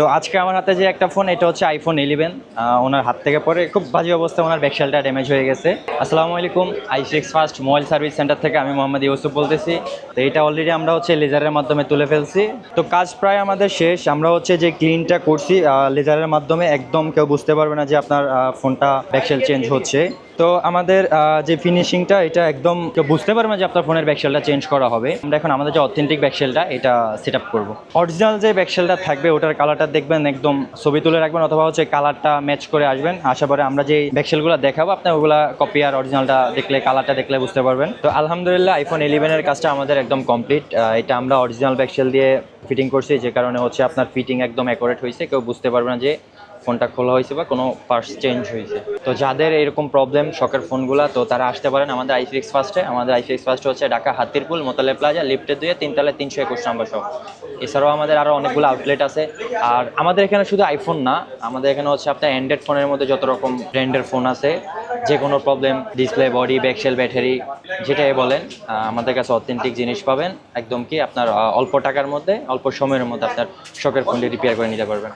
তো আজকে আমার হাতে যে একটা ফোন এটা হচ্ছে আইফোন ইলেভেন ওনার হাত থেকে পরে খুব বাজে অবস্থা, ওনার ব্যাকশেলটা ড্যামেজ হয়ে গেছে। আসসালামু আলাইকুম I six first mobile service centre থেকে আমি মোহাম্মদ ইউসুফ বলতেছি। তো এটা অলরেডি আমরা হচ্ছে লেজারের মাধ্যমে তুলে ফেলছি। তো কাজ প্রায় আমাদের শেষ, আমরা হচ্ছে যে ক্লিনটা করছি লেজারের মাধ্যমে একদম কেউ বুঝতে পারবে না যে আপনার ফোনটা ব্যাকশেল চেঞ্জ হচ্ছে। তো আমাদের যে ফিনিশিংটা এটা একদম কেউ বুঝতে পারবে না যে আপনার ফোনের ব্যাকশেলটা চেঞ্জ করা হবে। আমরা এখন আমাদের যে অথেন্টিক ব্যাকশেলটা এটা সেট আপ করব। অরিজিনাল যে ব্যাকশেলটা থাকবে, ওটার কালারটা দেখবেন, একদম ছবি তুলে রাখবেন অথবা হচ্ছে কালারটা ম্যাচ করে আসবেন। আশা করে আমরা যে ব্যাকসেলগুলো দেখাবো আপনার ওগুলা কপি আর অরিজিনালটা দেখলে, কালারটা দেখলে বুঝতে পারবেন। তো আলহামদুলিল্লাহ আইফোন ইলেভেনের কাজটা আমাদের একদম কমপ্লিট এটা আমরা অরিজিনাল ব্যাকসেল দিয়ে ফিটিং করছি, যে কারণে হচ্ছে আপনার ফিটিং একদম অ্যাকোরেট হয়েছে। কেউ বুঝতে পারবে না যে ফোনটা খোলা হয়েছে বা কোনো পার্টস চেঞ্জ হয়েছে। তো যাদের এরকম প্রবলেম শখের ফোনগুলো, তো তারা আসতে পারেন আমাদের আই ফিক্স ফার্স্টে আমাদের আই ফিক্স ফার্স্ট হচ্ছে ঢাকা হাতিরপুল, মোতালে প্লাজা, লিফটে দুয়ে তিনতলা তিনশো একুশ নম্বর সব এছাড়াও আমাদের আরও অনেকগুলো আউটলেট আছে। আর আমাদের এখানে শুধু আইফোন না, আমাদের এখানে হচ্ছে আপনার অ্যান্ড্রয়েড ফোনের মধ্যে যত রকম ব্র্যান্ডের ফোন আছে যে কোনো problem display body back shell battery যেটাই বলেন আমাদের কাছে অথেন্টিক জিনিস পাবেন। একদম কি আপনার অল্প টাকার মধ্যে, অল্প সময়ের মধ্যে আপনার শখের ফোনটি রিপেয়ার করে নিতে পারবেন।